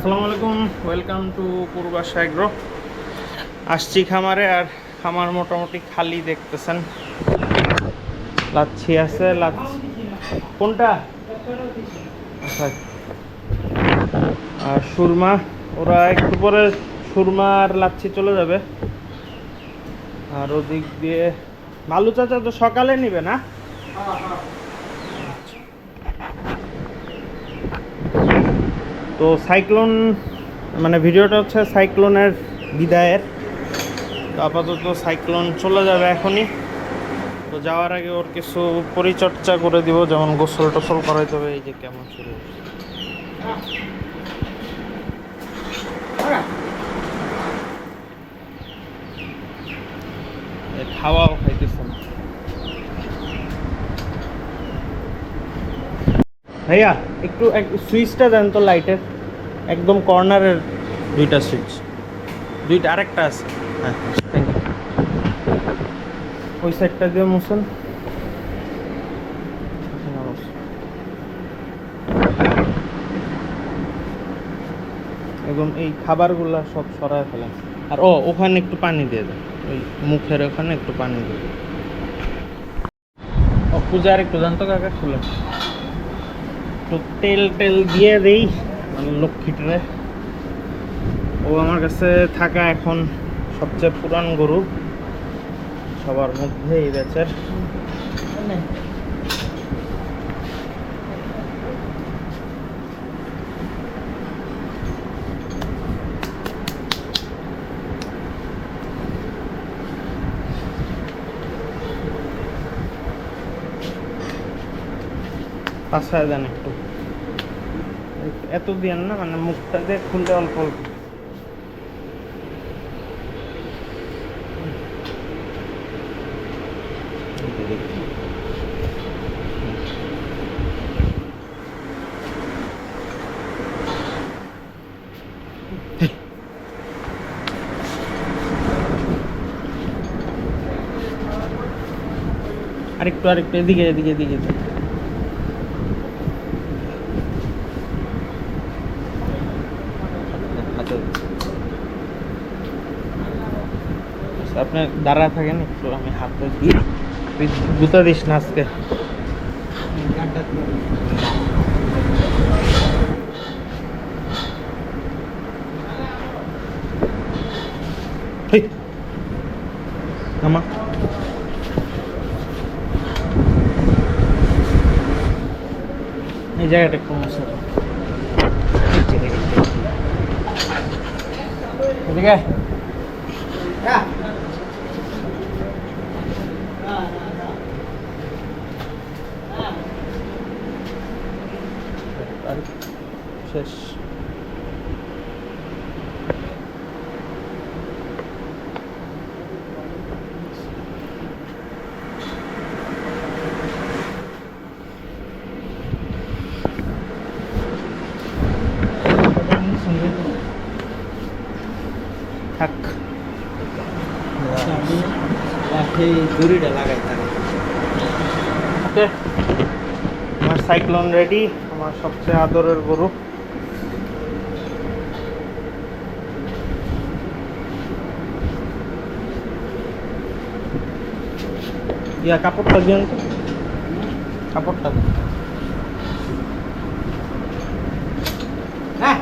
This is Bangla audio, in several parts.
আসসালামু আলাইকুম ওয়েলকাম টু পূর্বাশা এগ্রো আসছি খামারে আর খামার মোটামুটি খালি দেখতেছেন। লাচ্ছি আছে, লাচ্ছি। কোনটা? আচ্ছা। আর সুরমা, ওরা একটু পরে সুরমা আর লাচ্ছি চলে যাবে। আর ওদিক দিয়ে মালু চাচা তো সকালে নিবে না? তো সাইক্লোন মানে ভিডিওটা হচ্ছে সাইক্লোনের বিদায়ের। তো আপাতত সাইক্লোন চলে যাবে এখনই। তো যাওয়ার আগে ওর কিছু পরিচর্যা করে দিব, যেমন গোসল টোসল করাইতে হবে, এই যে কেমন শুরু। খাওয়াও খাইতেছে না ভাইয়া একটু এক- সুইচটা দেন তো লাইটের একদম কর্নারের দুইটা সুইচ দুইটা আরেকটা আছে। হ্যাঁ থ্যাংক ইউ ওই সাইডটা দিয়ে মুছেন। বস। একদম এই খাবারগুলা সব সরায় ফেলেন। আর ও ওখানে একটু পানি দিয়ে দেন। ওই মুখের ওখানে একটু পানি দিয়ে দেন। ও পূজার একটু জানতো কাকা খুলে তো তেল টেল দিয়ে দিই। লক্ষ্মীটারে ও আমার কাছে থাকা এখন সবচেয়ে পুরান গরু। সবার মধ্যে এই ব্যাচের পাশায় দেন একটু। এত দিন না মানে মুখটা দিয়ে খুললে অল্প অল্প। আরেকটু আরেকটু, এদিকে এদিকে এদিকে এদিকে। আপনি দাঁড়া থাকেন একটু আমি হাতে দিই তুই জুতা দিস না আজকে হেই, নামা এই জায়গাটা একটু মুছে দাও। এদিকে আয়। আর শেষ। থাক। দড়িটা লাগাই ওকে আমার সাইক্লোন রেডি আমার সবচেয়ে আদরের গরু। ইয়া কাপড়টা দিন তো কাপড়টা দিন। হ্যাঁ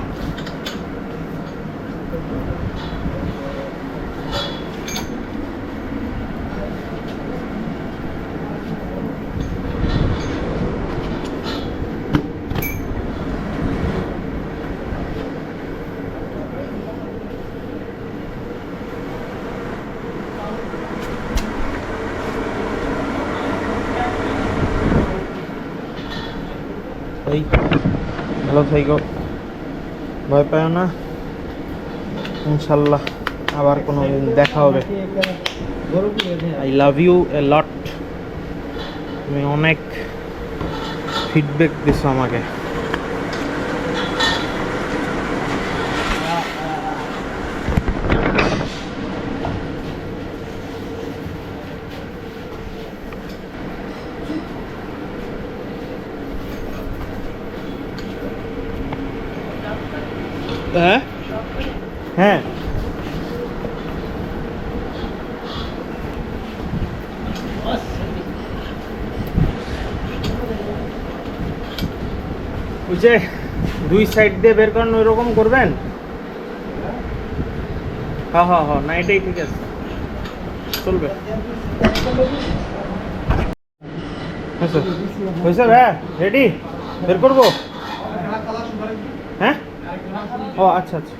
এই ভালো থাইকো। ভয় পায় না। ইনশাল্লাহ আবার কোনো দিন দেখা হবে। I love you a lot তুমি অনেক ফিডব্যাক দিছো আমাকে। হ্যাঁ হ্যাঁ ওই যে দুই সাইড দিয়ে বের করেন ওই রকম করবেন? হ্যাঁ হ্যাঁ হ্যাঁ না এটাই ঠিক আছে। চলবে। হয়েছে হয়েছে ভাইয়া রেডি বের করব? হ্যাঁ ও আচ্ছা আচ্ছা।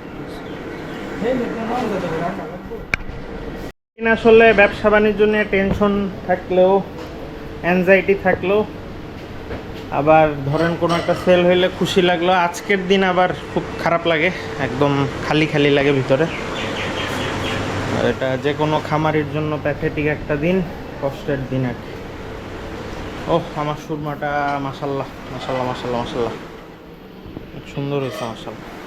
আসলে ব্যবসা বাণিজ্য নিয়ে টেনশন থাকলেও অ্যাংজাইটি থাকলেও, আবার ধরেন কোনো একটা সেল হইলে খুশি লাগল, আজকের দিন আবার খুব খারাপ লাগে, একদম খালি খালি লাগে ভিতরে। এটা যে কোনো খামারির জন্য প্যাথেটিক একটা দিন, কষ্টের দিন আর কি। ও আমার সুরমাটা মাসাল্লাহ মাসাল্লাহ মাসাল্লাহ মাসাল্লাহ সুন্দর হয়েছে মাসাল্লাহ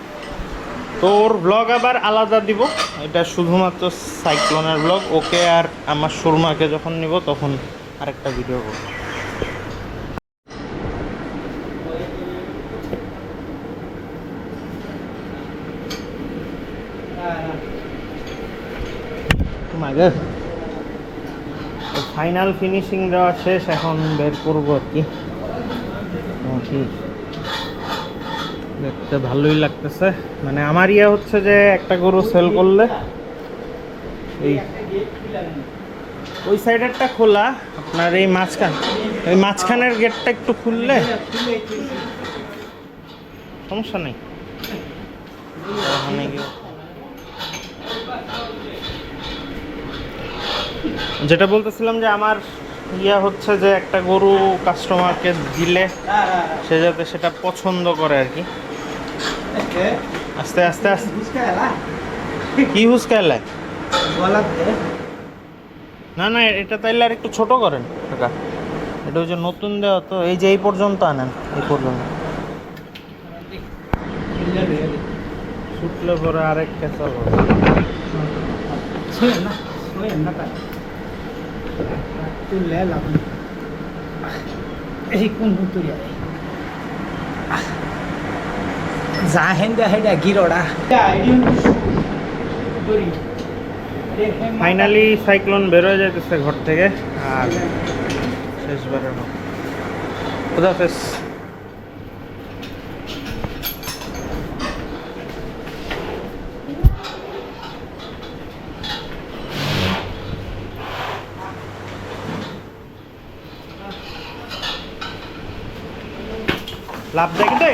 তো ওর ব্লগ আবার আলাদা দিব। এটা শুধুমাত্র সাইক্লোনের ব্লগ ওকে আর আমার সুরমাকে যখন নিব তখন আরেকটা ভিডিও করব। ফাইনাল ফিনিশিং দেওয়া শেষ এখন বের করব আর কি। দেখতে ভালোই লাগতেছে। মানে আমার ইয়ে হচ্ছে যে একটা গরু সেল করলে এই ওই সাইডেরটা খোলা, আপনার এই মাঝখান এই মাঝখানের গেটটা একটু খুললে সমস্যা নেই। যেটা বলতেছিলাম যে আমার ইয়া হচ্ছে যে একটা গরু কাস্টমারকে দিলে সে যাতে সেটা পছন্দ করে আর কি। আস্তে আস্তে আস্তে। কি হুসকাইলে না না এটা তাইলে আর একটু ছোট করেন কাকা। এটা যে নতুন দেওয়া তো এই যে এই পর্যন্ত আনেন এই পর্যন্ত। ছুটলে পরে আরেক কেঁচা হবে জাহেন্দা হেডা গিরোডা ফাইনালি সাইক্লোন বেরোয় যাইতেছে ঘর থেকে আর শেষবারের মতো। লাভ কিন্তু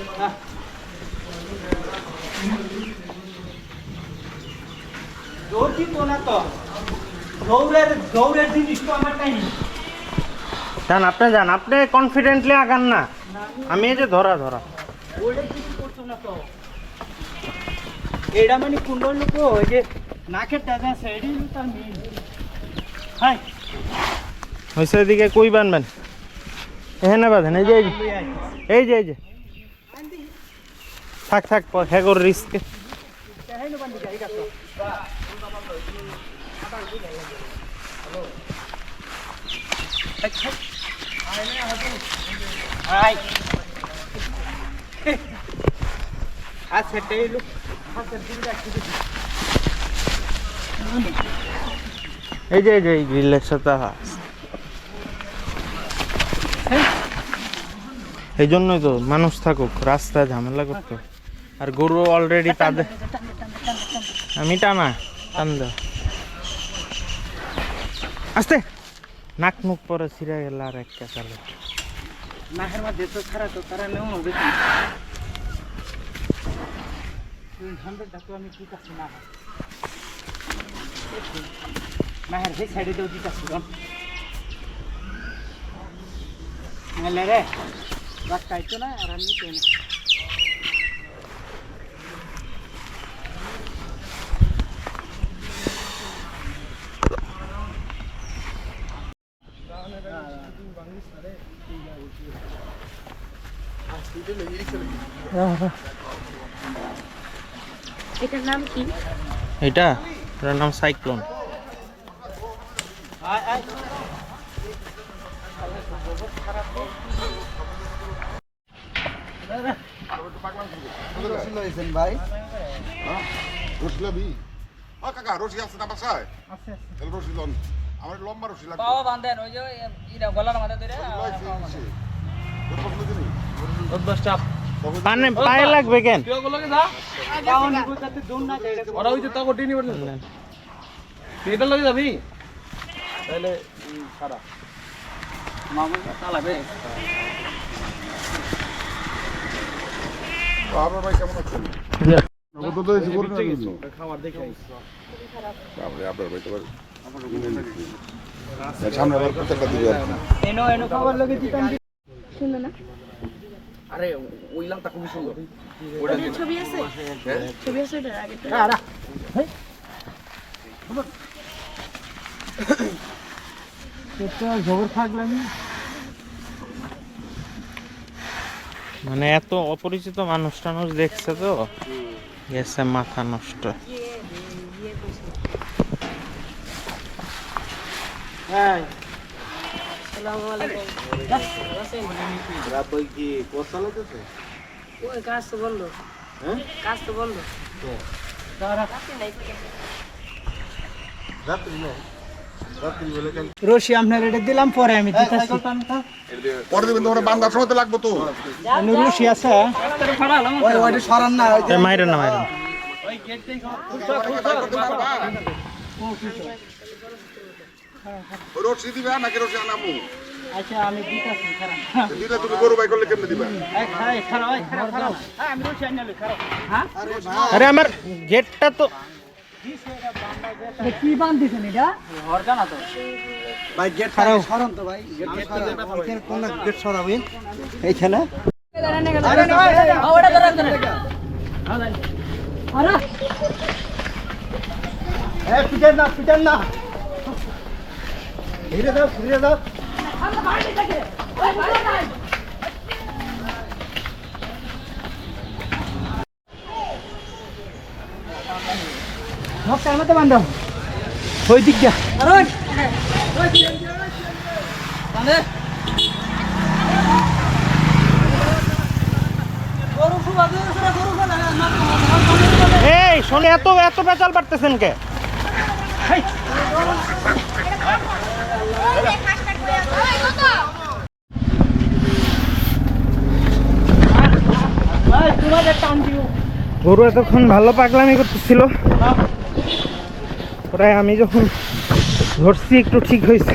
তাহলে হে বাইরে বান্ধি গা দৌড় দিব না তো দৌড়ের দৌড়ের জিনিস তো আমার নাই যান আপনি যান আপনি কনফিডেন্টলি আগান না আমি এই যে ধরা ধরা ওটা কিছু করতো না তো এটা মানে কুন্ডল লোক ওই যে নাকের টাকা সেডি তার মেয়ে হাই হয়েছে এদিকে কই বানবেন এখানে বাঁধেন এই যে এই যে এই যে এই যে থাক থাক হ্যাঁ করে রিস্কে এই যে এই যে, এই গ্রিলের সাথে এই জন্যই তো মানুষ থাকুক, রাস্তায় ঝামেলা করতো। আর গরু অলরেডি তাদের আমি টানা টান আস্তে। নাক মুখ পরে ছিঁড়ে গেল আর এক কাকালে নাহের মধ্যে তো খারাপ তো তারা নেও হবে আমি কি কাছে না। নাহের সেই সাইডে দেও রন নাহলে রে রাস্তা আইতো না আর আমি এটার নাম কি? এটা? এটার নাম সাইক্লোন। আয় আয় ও কাকা রশি আছে না বাসায় আছে তাহলে রশি লন আমার লম্বা রশি লাগবে পাওয়া বান্ধেন ওই যে গলার মাথা ধরে। পায়ে লাগবে কেন? ওরা ওই যে তা কোটি নিয়ে এটা লগে যাবি? তাহলে খারাপ মামু চালাবে। তো ভাই কেমন আছেন নগদ তো এসে করে না কিন্তু। বাপরে, আপনার ভাই তো হ্যাঁ, সামনে আবার প্রত্যেকটা দিবে এনো এনো খাবার লগে দিতাম। সুন্দর না। আরে ওই খুবই সুন্দর। ওটার ছবি আছে? ছবি আছে আগে এটা জবর থাকলাম মানে এত অপরিচিত মানুষ টানুষ দেখছে তো? গেছে মাথা নষ্ট। হ্যাঁ ওই কাজ তো বন্ধ। কাজ তো বন্ধ। রশি আপনার এটা দিলাম পরে আমি দিতেছি। পরে দিবেন তো ওরা বান্ধার সময় লাগবে তো। রশি আছে। ওই ওইটা সরান না এ মাইরে না মাইরে না। ওই রশি দিবে নাকি রশি আনামু? আচ্ছা আমি দিতেছি খারাপ। দিলে তুমি গরু বাই করলে কেমনে দিবে? হ্যাঁ আমি রশি আনলে খারাপ। হ্যাঁ? আরে আমার গেটটা তো কি বান দিছেন এটা ভাই গেট খারাপ। সরান তো ভাই। গেট সরান। কোন গেট সরাবেন? এইখানে। আরে না ওটা ধরে ধরে এ পিটার না পিটার না। ধীরে দাও ধীরে দাও। নকশার মতো বান্ধব। ওই দিক যা এই শোনে এত এত পেঁচাল পারতেছেন কে? গরু এতক্ষণ ভালো পাগলামি করতেছিল। প্রায় আমি যখন ধরছি একটু ঠিক হয়েছে।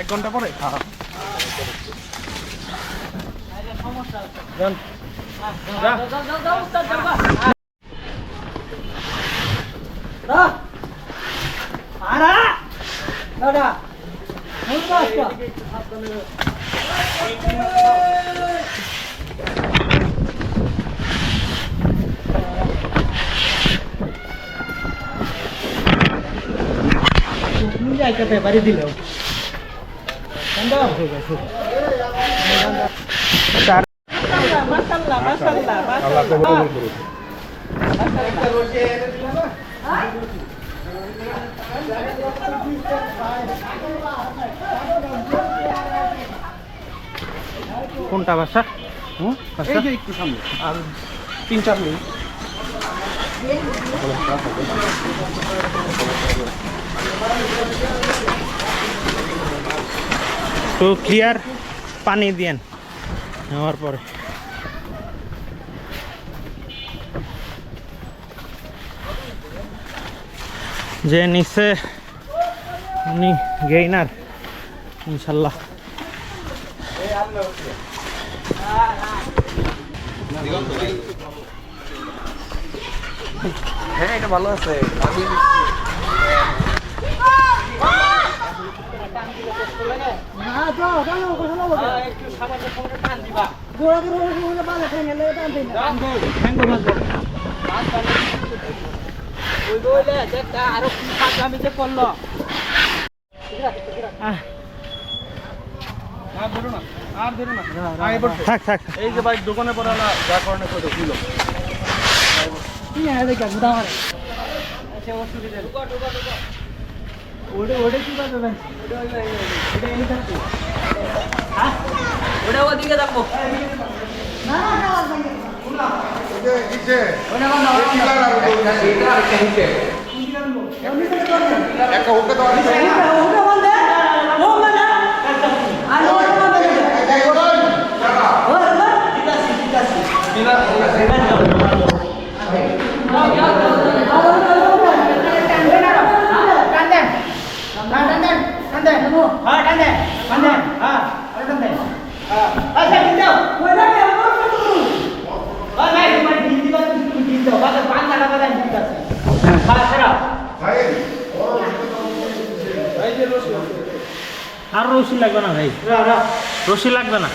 এক ঘণ্টা পরে আরা দাদা মুরগা আজকা যাইতে বাড়ি দিলেও চার মাসাল্লাহ মাসাল্লাহ মাসাল্লাহ কোনটা বাসা এই যে একটু সামনে। আর তিন চার মিনিট। তো ক্লিয়ার পানি দিয়েন। নেওয়ার পরে। যে নিচে, উনি গেইনার ইনশাল্লাহ। হ্যাঁ এটা ভালো আছে। দে, দেখ কি করল আর না আর ধরো না আগে থাক থাক এই যে ভাই দোকানে পড়া না যা কারণে করে দিল আচ্ছা অসুবিধা নেই। ওটা ওটা কি পাবে ভাই ওটা ওই ওই- ওই- ওটা এই থাকবে হ্যাঁ ওটা ওদিকে রাখবো একটা ওকে তো আছে হ্যাঁ টান দে টান দে হ্যাঁ আরে টান দে হ্যাঁ আচ্ছা দিন দাও হ্যাঁ আর রশি লাগবে না ভাই রশি লাগবে না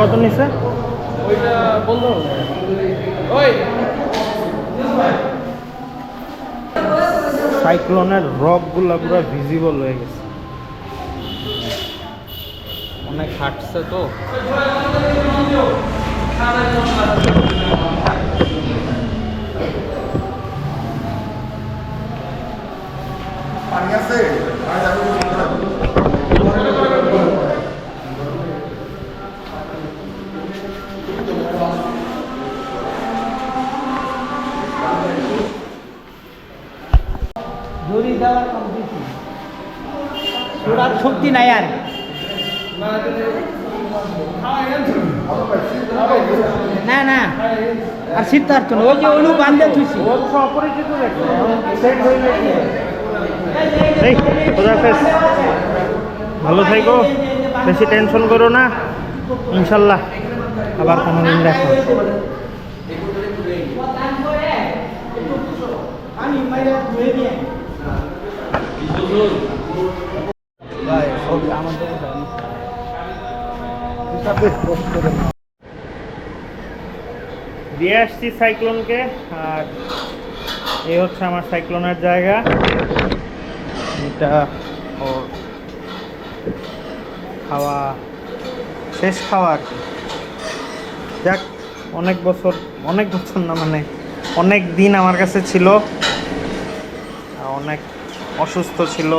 কত নিছে ওইটা বলল ওই রকগুলো পুরো ভিজিবল হয়ে গেছে। অনেক হাঁটছে তো। আর শীত আর তো না। ওই যে অনু বান্ধে অপরিচিত ভালো থাইকো বেশি টেনশন করো না ইনশাল্লাহ আবার কোনো দিন দেখো আমাদের দিয়ে আসছি সাইক্লোনকে, আর এই হচ্ছে আমার সাইক্লোনের জায়গা। এটা ওর খাওয়া, শেষ খাওয়া আর কি। যাক, অনেক বছর অনেক বছর না মানে অনেক দিন আমার কাছে ছিল। অনেক অসুস্থ ছিল,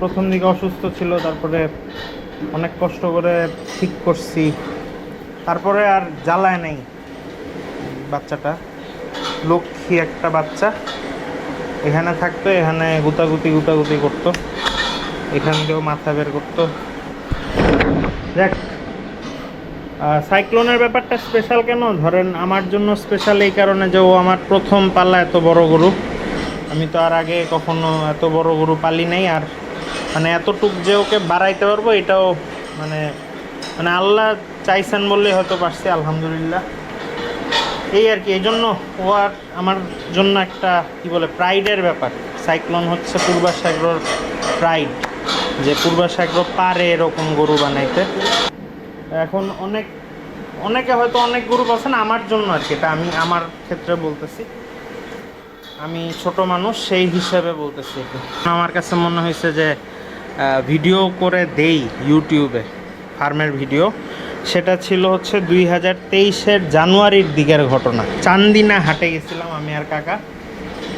প্রথম দিকে অসুস্থ ছিল, তারপরে অনেক কষ্ট করে ঠিক করছি। তারপরে আর জ্বালায় নাই। বাচ্চাটা। লক্ষ্মী একটা বাচ্চা। এখানে থাকতো, এখানে গুতাগুতি গুতাগুতি করতো। এখান দিয়েও মাথা বের করতো। দেখ সাইক্লোনের ব্যাপারটা স্পেশাল কেন? ধরেন আমার জন্য স্পেশাল এই কারণে যে ও আমার প্রথম পাল্লা এত বড় গরু। আমি তো আর আগে কখনো এত বড় গরু পালি নাই। আর মানে এতটুক যে ওকে বাড়াইতে পারব, এটাও মানে মানে আল্লাহ চাইছেন বললেই হয়তো পারছি, আলহামদুলিল্লাহ। এই আর কি, এই জন্য ও আর আমার জন্য একটা কি বলে প্রাইডের ব্যাপার। সাইক্লোন হচ্ছে পূর্বাসাগর প্রাইড যে পূর্বাসাগর পারে এরকম গরু বানাইতে। এখন অনেক, অনেকে হয়তো অনেক গরু পাচ্ছেন আমার জন্য আর কি, এটা আমি আমার ক্ষেত্রে বলতেছি। আমি ছোট মানুষ, সেই হিসাবে বলতেছি। আমার কাছে মনে হয়েছে যে ভিডিও করে দেই ইউটিউবে ফার্মের ভিডিও সেটা ছিল হচ্ছে দুই হাজার তেইশের জানুয়ারির দিকের ঘটনা। চান্দিনা হাটে গেছিলাম আমি আর কাকা।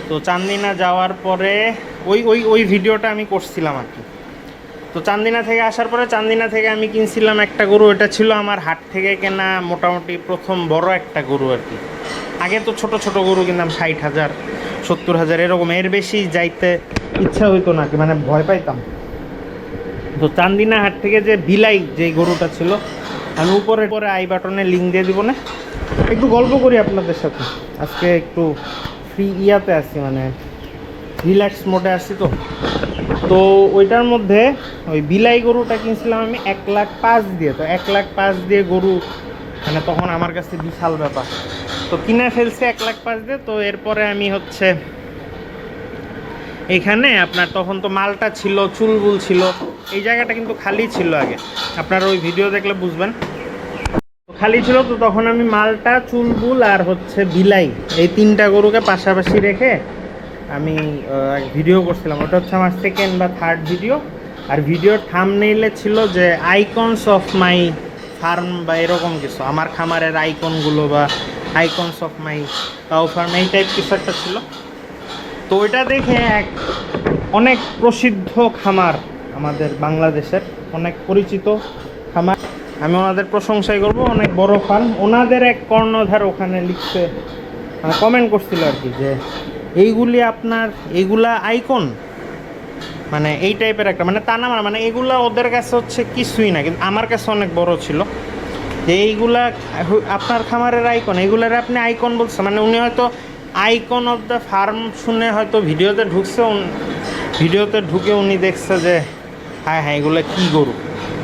তো চান্দিনা যাওয়ার পরে ওই ওই ওই ভিডিওটা আমি করছিলাম আর কি। তো চান্দিনা থেকে আসার পরে চান্দিনা থেকে আমি কিনছিলাম একটা গরু এটা ছিল আমার হাট থেকে কেনা মোটামুটি প্রথম বড় একটা গরু আর কি। আগে তো ছোট ছোট গরু কিনতাম ষাট হাজার, সত্তর হাজার, এরকম। এর বেশি যাইতে ইচ্ছা হইতো না মানে ভয় পাইতাম। তো চান্দিনা হাট থেকে যে বিলাই যে গরুটা ছিল আমি উপরে পরে আই বাটনে লিঙ্ক দিয়ে দিব না? একটু গল্প করি আপনাদের সাথে। আজকে একটু ফ্রি ইয়াতে আছি মানে রিল্যাক্স মোডে আছি তো। তো ওইটার মধ্যে ওই বিলাই গরুটা কিনছিলাম আমি এক লাখ পাঁচ দিয়ে। তো এক লাখ পাঁচ দিয়ে গরু মানে তখন আমার কাছে বিশাল ব্যাপার। তো কিনে ফেলছে এক লাখ পাঁচ দিয়ে, তো এরপরে আমি হচ্ছে এখানে আপনার তখন তো মালটা ছিল, চুলবুল ছিল, এই জায়গাটা কিন্তু খালি ছিল আগে। আপনারা ওই ভিডিও দেখলে বুঝবেন। খালি ছিল তো তখন আমি মালটা, চুলবুল আর হচ্ছে বিলাই, এই তিনটা গরুকে পাশাপাশি রেখে আমি ভিডিও করছিলাম। ওটা হচ্ছে আমার সেকেন্ড বা থার্ড ভিডিও আর ভিডিও ভিডিওর থামনেইলে ছিল যে আইকনস অফ মাই ফার্ম বা এরকম কিছু। আমার খামারের আইকনগুলো বা icons of my cow farm এই টাইপ কিছু একটা ছিল। তো ওইটা দেখে এক অনেক প্রসিদ্ধ খামার আমাদের বাংলাদেশের, অনেক পরিচিত খামার। আমি ওনাদের প্রশংসাই করব, অনেক বড় ফার্ম ওনাদের এক কর্ণধার ওখানে লিখছে কমেন্ট করছিল আর কি যে, এইগুলি আপনার, এইগুলা আইকন মানে এই টাইপের একটা মানে তা না মানে এগুলা ওদের কাছে হচ্ছে কিছুই না, কিন্তু আমার কাছে অনেক বড় ছিল। যে এইগুলা আপনার খামারের আইকন এইগুলার আপনি আইকন বলছেন মানে উনি হয়তো আইকন অফ দ্য ফার্ম শুনে হয়তো ভিডিওতে ঢুকছে ভিডিওতে ঢুকে উনি দেখছে যে হ্যাঁ হ্যাঁ এগুলো কী গরু?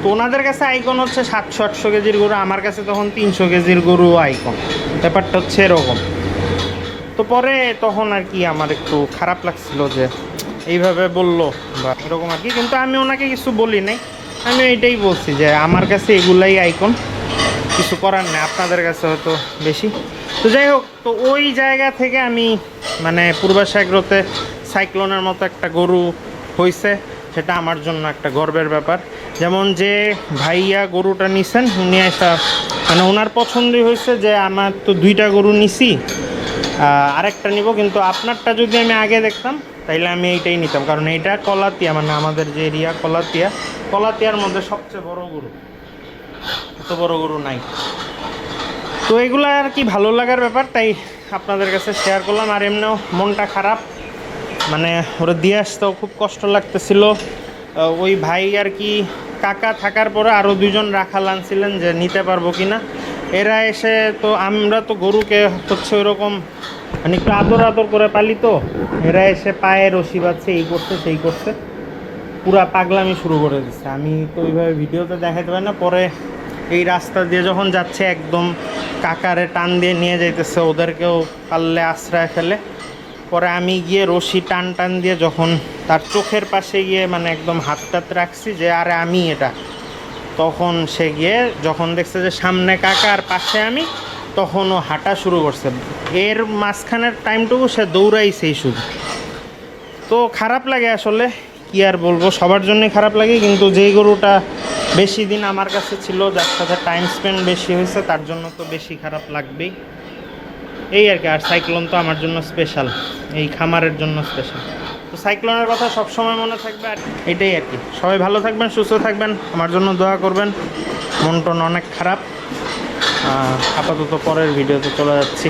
তো ওনাদের কাছে আইকন হচ্ছে সাতশো, আটশো কেজির গরু, আমার কাছে তখন তিনশো কেজির গরু আইকন ব্যাপারটা হচ্ছে এরকম। তো পরে তখন আর কি আমার একটু খারাপ লাগছিল যে, এইভাবে বলল বা এরকম আর কি, কিন্তু আমি ওনাকে কিছু বলি নাই। আমি এইটাই বলছি যে, আমার কাছে এগুলাই আইকন কিছু করার নেই। আপনাদের কাছে হয়তো বেশি। তো যাই হোক, তো ওই জায়গা থেকে আমি মানে পূর্বাসাগ্রতে সাইক্লোনের মতো একটা গরু হয়েছে সেটা আমার জন্য একটা গর্বের ব্যাপার। যেমন যে ভাইয়া গরুটা নিছেন, উনি এসা মানে ওনার পছন্দই হয়েছে যে আমার তো দুইটা গরু নিছি আরেকটা নিব, কিন্তু আপনারটা যদি আমি আগে দেখতাম, তাইলে আমি এইটাই নিতাম। কারণ এইটা কলাতিয়া মানে আমাদের যে এরিয়া কলাতিয়া, কলাতিয়ার মধ্যে সবচেয়ে বড় গরু। এত বড় গরু নাই। তো এগুলো আর কি ভালো লাগার ব্যাপার, তাই আপনাদের কাছে শেয়ার করলাম। আর এমনিও মনটা খারাপ। মানে ওরা দিয়ে আসতেও খুব কষ্ট লাগতেছিল। ওই ভাই আর কি কাকা থাকার পরে আরও দুজন রাখাল আনছিলেন যে নিতে পারব কি না এরা এসে তো আমরা তো গরুকে হচ্ছে ওইরকম মানে একটু আদর আদর করে পালি তো। এরা এসে পায়ে রশি বাঁধছে, এই করছে, সেই করছে। পুরা পাগলামি শুরু করে দিচ্ছে। আমি তো ওইভাবে ভিডিওতে দেখাতে পারি না। পরে এই রাস্তা দিয়ে যখন যাচ্ছে, একদম কাকারে টান দিয়ে নিয়ে যাইতেছে ওদেরকেও পারলে আশ্রয় ফেলে। পরে আমি গিয়ে রশি টান টান দিয়ে যখন তার চোখের পাশে গিয়ে মানে একদম হাত টাত রাখছি যে, আরে, আমি এটা। তখন সে গিয়ে যখন দেখছে যে, সামনে কাকা আর পাশে আমি তখন ও হাঁটা শুরু করছে। এর মাঝখানের টাইমটুকু সে দৌড়াইছেই শুধু। তো খারাপ লাগে আসলে, কি আর বলব? সবার জন্যই খারাপ লাগে, কিন্তু যেই গরুটা বেশি দিন আমার কাছে ছিল, যার সাথে টাইম স্পেন্ড বেশি হয়েছে, তার জন্য তো বেশি খারাপ লাগবেই। এই আর কি, আর সাইক্লোন তো আমার জন্য স্পেশাল এই খামারের জন্য স্পেশাল তো সাইক্লোনের কথা সবসময় মনে থাকবে, আর এটাই আর কি। সবাই ভালো থাকবেন, সুস্থ থাকবেন, আমার জন্য দোয়া করবেন। মন টন অনেক খারাপ। আপাতত পরের ভিডিওতে চলে যাচ্ছি।